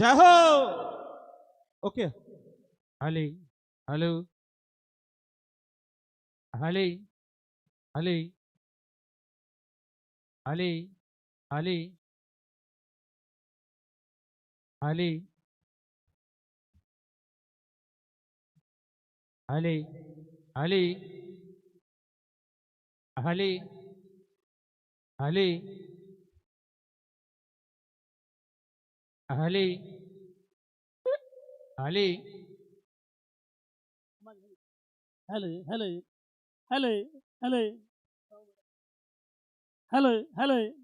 ਜੈ ਹੋ ਓਕੇ ਹਲੇ ਹਲੋ ਹਲੇ ਹਲੇ ਹਲੇ ਹਲੇ ਹਲੇ ਹਲੇ ਹਲੇ ਹਲੇ ਹਲੇ علي علي هلا هلا هلا هلا هلا هلا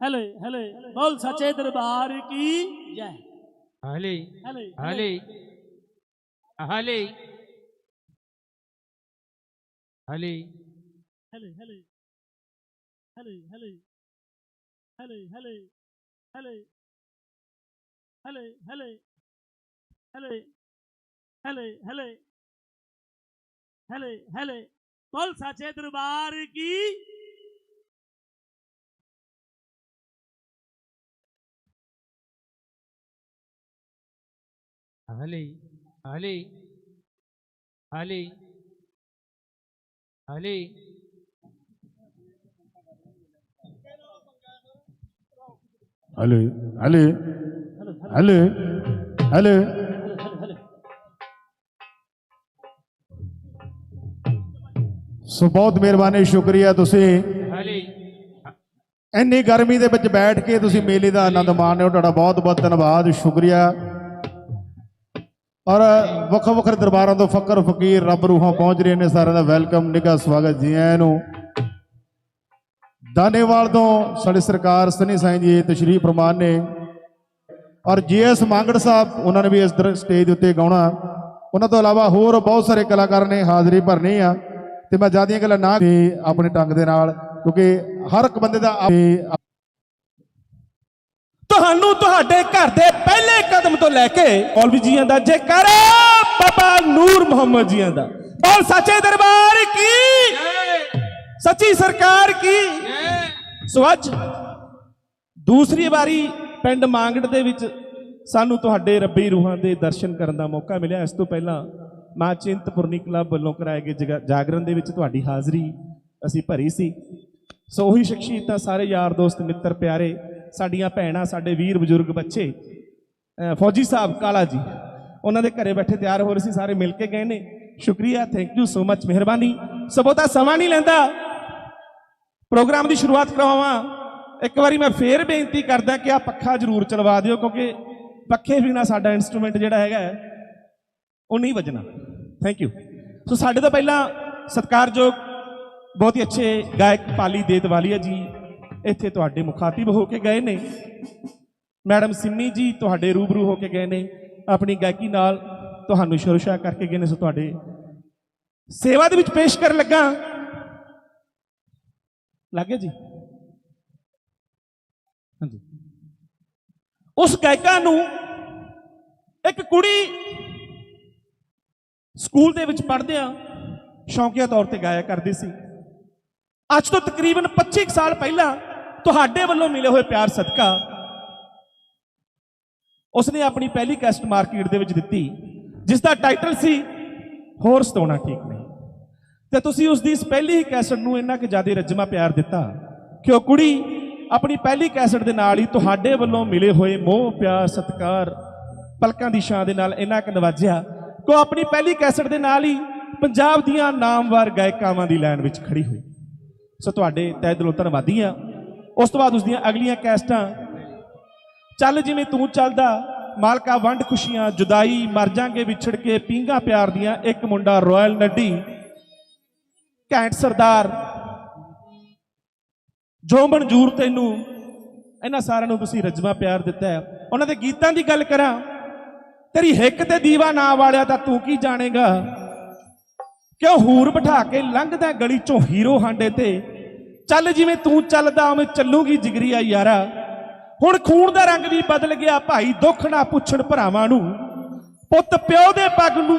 ਹਲੇ ਹਲੇ ਬੋਲ ਸੱਚੇ ਦਰਬਾਰ ਕੀ ਜੈ ਹਲੇ ਹਲੇ ਹਲੇ ਹਲੇ ਹਲੇ ਹਲੇ Hello, hello. Hello, hello. Hello. Hello, hello. Hello. Hello, hello. Hello, hello. तुलसा दरबार की हले हले हले हले ਹਲੇ ਹਲੇ ਹਲੇ ਹਲੇ ਸੋ ਬਹੁਤ ਮਿਹਰਬਾਨੀ ਸ਼ੁਕਰੀਆ ਤੁਸੀਂ। ਇੰਨੀ ਗਰਮੀ ਦੇ ਵਿੱਚ ਬੈਠ ਕੇ ਤੁਸੀਂ ਮੇਲੇ ਦਾ ਆਨੰਦ ਮਾਣ ਰਹੇ ਹੋ। ਤੁਹਾਡਾ ਬਹੁਤ ਬਹੁਤ ਧੰਨਵਾਦ ਸ਼ੁਕਰੀਆ। ਔਰ ਵੱਖ ਵੱਖ ਦਰਬਾਰਾਂ ਤੋਂ ਫਕਰ ਫਕੀਰ ਰੱਬ ਰੂਹਾਂ ਪਹੁੰਚ ਰਹੇ ਨੇ ਸਾਰਿਆਂ ਦਾ। ਵੈਲਕਮ ਨਿੱਘਾ ਸਵਾਗਤ ਜੀ ਆਇਆਂ ਨੂੰ। ਦਾਨੇਵਾਲ ਤੋਂ ਸਾਡੀ ਸਰਕਾਰ ਸਨੀ ਸਾਈਂ ਜੀ ਤਸ਼ਰੀਫ ਫਰਮਾਨ ਨੇ। ਔਰ ਜੀਐਸ ਮੰਗੜ ਸਾਹਿਬ, ਉਹਨਾਂ ਨੇ ਵੀ ਇਸ ਦਰ ਸਟੇਜ ਦੇ ਉੱਤੇ ਗਾਉਣਾ। ਉਹਨਾਂ ਤੋਂ ਇਲਾਵਾ ਹੋਰ ਬਹੁਤ ਸਾਰੇ ਕਲਾਕਾਰ ਨੇ ਹਾਜ਼ਰੀ ਭਰਨੀ ਆ। ਤੇ ਮੈਂ ਜਿਆਦੀਆਂ ਗੱਲਾਂ ਨਾ ਆਪਣੇ ਢੰਗ ਦੇ ਨਾਲ, ਕਿਉਂਕਿ ਹਰ ਇੱਕ ਬੰਦੇ ਦਾ ਤੁਹਾਨੂੰ ਤੁਹਾਡੇ ਘਰ ਦੇ ਪਹਿਲੇ ਕਦਮ ਤੋਂ ਲੈ ਕੇ ਮੌਲਵੀ ਜੀਆਂ ਦਾ ਜੇਕਰ ਬਾਬਾ ਨੂਰ ਮੁਹੰਮਦ ਜੀਆਂ ਦਾ। ਔਰ ਸੱਚੇ ਦਰਬਾਰ ਸੱਚੀ ਸਰਕਾਰ ਕੀ? ਸੋ ਅੱਜ ਦੂਸਰੀ ਵਾਰੀ ਪਿੰਡ ਮਾਂਗੜ ਦੇ ਵਿੱਚ ਸਾਨੂੰ ਤੁਹਾਡੇ ਰੱਬੀ ਰੂਹਾਂ ਦੇ ਦਰਸ਼ਨ ਕਰਨ ਦਾ ਮੌਕਾ ਮਿਲਿਆ। ਇਸ ਤੋਂ ਪਹਿਲਾਂ ਮਾਂ ਚਿੰਤਪੁਰਨੀ ਕਲੱਬ ਵੱਲੋਂ ਕਰਾਏ ਗਏ ਜਗਾ- ਜਾਗਰਣ ਦੇ ਵਿੱਚ ਤੁਹਾਡੀ ਹਾਜ਼ਰੀ ਅਸੀਂ ਭਰੀ ਸੀ। ਸੋ ਉਹੀ ਸ਼ਖਸੀਅਤਾਂ ਸਾਰੇ ਯਾਰ ਦੋਸਤ, ਮਿੱਤਰ, ਪਿਆਰੇ, ਸਾਡੀਆਂ ਭੈਣਾਂ, ਸਾਡੇ ਵੀਰ, ਬਜ਼ੁਰਗ, ਬੱਚੇ ਫੌਜੀ ਸਾਹਿਬ, ਕਾਲਾ ਜੀ, ਉਹਨਾਂ ਦੇ ਘਰੇ ਬੈਠੇ ਤਿਆਰ ਹੋ ਰਹੇ ਸੀ, ਸਾਰੇ ਮਿਲ ਕੇ ਗਏ ਨੇ। ਸ਼ੁਕਰੀਆ ਥੈਂਕ ਯੂ ਸੋ ਮੱਚ ਮਿਹਰਬਾਨੀ। ਸੋ ਬਹੁਤਾ ਸਮਾਂ ਨਹੀਂ ਲੈਂਦਾ। ਪ੍ਰੋਗਰਾਮ ਦੀ ਸ਼ੁਰੂਆਤ ਕਰਵਾਵਾਂ। ਇੱਕ ਵਾਰੀ ਮੈਂ ਫੇਰ ਬੇਨਤੀ ਕਰਦਾ ਕਿ ਆ ਪੱਖਾ ਜ਼ਰੂਰ ਚਲਵਾ ਦਿਓ, ਕਿਉਂਕਿ ਪੱਖੇ ਬਿਨਾ ਸਾਡਾ ਇਨਸਟਰੂਮੈਂਟ ਜਿਹੜਾ ਹੈਗਾ ਉਹ ਨਹੀਂ ਵੱਜਣਾ। ਥੈਂਕ ਯੂ ਸੋ ਸਾਡੇ ਤੋਂ ਪਹਿਲਾਂ ਸਤਿਕਾਰਯੋਗ ਬਹੁਤ ਹੀ ਅੱਛੇ ਗਾਇਕ ਪਾਲੀ ਦੇਤਵਾਲੀਆ ਜੀ ਇੱਥੇ ਤੁਹਾਡੇ ਮੁਖਾਤਿਬ ਹੋ ਕੇ ਗਏ ਨੇ। ਮੈਡਮ ਸਿੰਮੀ ਜੀ ਤੁਹਾਡੇ ਰੂਬਰੂ ਹੋ ਕੇ ਗਏ ਨੇ। ਆਪਣੀ ਗਾਇਕੀ ਨਾਲ ਤੁਹਾਨੂੰ ਸ਼ੁਰੂਸ਼ਾ ਕਰਕੇ ਗਏ ਨੇ। ਸੋ ਤੁਹਾਡੇ ਸੇਵਾ ਦੇ ਵਿੱਚ ਪੇਸ਼ ਕਰਨ ਲੱਗਾ। ਲੱਗੇ ਜੀ? ਹਾਂਜੀ। ਉਸ ਗਾਇਕਾ ਨੂੰ ਇੱਕ ਕੁੜੀ ਸਕੂਲ ਦੇ ਵਿੱਚ ਪੜ੍ਹਦਿਆਂ ਸ਼ੌਂਕੀਆ ਤੌਰ ਤੇ ਗਾਇਆ ਕਰਦੀ ਸੀ। ਅੱਜ ਤੋਂ ਤਕਰੀਬਨ 25 ਕੁ ਸਾਲ ਪਹਿਲਾਂ ਤੁਹਾਡੇ ਵੱਲੋਂ ਮਿਲੇ ਹੋਏ ਪਿਆਰ ਸਦਕਾ ਉਸਨੇ ਆਪਣੀ ਪਹਿਲੀ ਕੈਸਟ ਮਾਰਕੀਟ ਦੇ ਵਿੱਚ ਦਿੱਤੀ ਜਿਸ ਦਾ ਟਾਈਟਲ ਸੀ, ਹੋਰ ਸਤਾਉਣਾ ਠੀਕ ਨਹੀਂ। ਤੇ ਤੁਸੀਂ ਉਸ ਦੀ ਇਸ ਪਹਿਲੀ ਹੀ ਕੈਸਟ ਨੂੰ ਇੰਨਾ ਕਿ ਜ਼ਿਆਦਾ ਰੱਜਮਾ ਪਿਆਰ ਦਿੱਤਾ ਕਿ ਉਹ ਕੁੜੀ ਆਪਣੀ ਪਹਿਲੀ ਕੈਸਟ ਦੇ ਨਾਲ ਹੀ ਤੁਹਾਡੇ ਵੱਲੋਂ ਮਿਲੇ ਹੋਏ ਮੋਹ, ਪਿਆਰ, ਸਤਿਕਾਰ, ਪਲਕਾਂ ਦੀ ਛਾਂ ਦੇ ਨਾਲ ਇੰਨਾ ਕਿ ਨਵਾਜਿਆ ਕਿ ਉਹ ਆਪਣੀ ਪਹਿਲੀ ਕੈਸਟ ਦੇ ਨਾਲ ਹੀ ਪੰਜਾਬ ਦੀਆਂ ਨਾਮਵਰ ਗਾਇਕਾਵਾਂ ਦੀ ਲਾਈਨ ਵਿੱਚ ਖੜੀ ਹੋਈ। ਸੋ ਤੁਹਾਡੇ ਤਹਿ ਦਿਲੋਂ ਧੰਨਵਾਦੀ ਆ ਉਸ ਤੋਂ ਬਾਅਦ ਉਸ ਦੀਆਂ ਅਗਲੀਆਂ ਕੈਸਟਾਂ। ਚੱਲ ਜਿਵੇਂ ਤੂੰ ਚੱਲਦਾ, ਮਾਲਕਾ ਵੰਡ ਖੁਸ਼ੀਆਂ, ਜੁਦਾਈ ਮਰ ਜਾਾਂਗੇ ਵਿਛੜ ਕੇ ਪੀਂਗਾ ਪਿਆਰ ਦੀਆਂ ਇੱਕ ਮੁੰਡਾ ਰਾਇਲ ਨੱਡੀ। ਘੈਂਟ ਸਰਦਾਰ। ਜੋ ਮਨਜੂਰ ਤੈਨੂੰ ਇਹਨਾਂ ਸਾਰਿਆਂ ਨੂੰ ਤੁਸੀਂ ਰਜਮਾ ਪਿਆਰ ਦਿੱਤਾ ਹੈ। ਉਹਨਾਂ ਦੇ ਗੀਤਾਂ ਦੀ ਗੱਲ ਕਰਾਂ। ਤੇਰੀ ਹਿੱਕ ਤੇ ਦੀਵਾ ਨਾ ਵਾਲਿਆ ਤਾਂ ਤੂੰ ਕੀ ਜਾਣੇਗਾ? ਕਿਉਂ ਹੂਰ ਬਿਠਾ ਕੇ ਲੰਘਦਾ ਗਲੀ ਚੋਂ ਹੀਰੋ ਹਾਂਡੇ ਤੇ? ਚੱਲ ਜਿਵੇਂ ਤੂੰ ਚੱਲਦਾ, ਉਵੇਂ ਚੱਲੂਗੀ ਜਿਗਰੀਆ ਯਾਰਾ। ਹੁਣ ਖੂਨ ਦਾ ਰੰਗ ਵੀ ਬਦਲ ਗਿਆ ਭਾਈ, ਦੁੱਖ ਨਾ ਪੁੱਛਣ ਭਰਾਵਾਂ ਨੂੰ। ਪੁੱਤ ਪਿਓ ਦੇ ਪੱਗ ਨੂੰ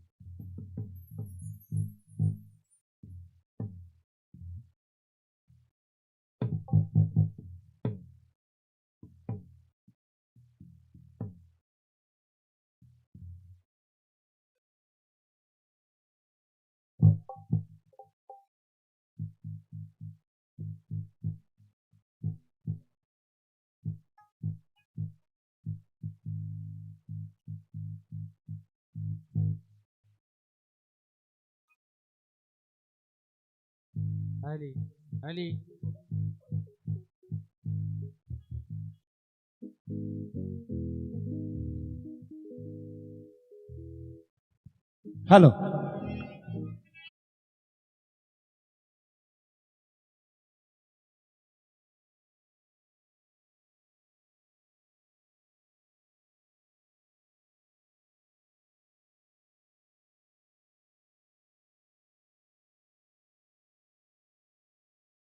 ਹਾਲੀ ਹਾਲੀ ਹੈਲੋ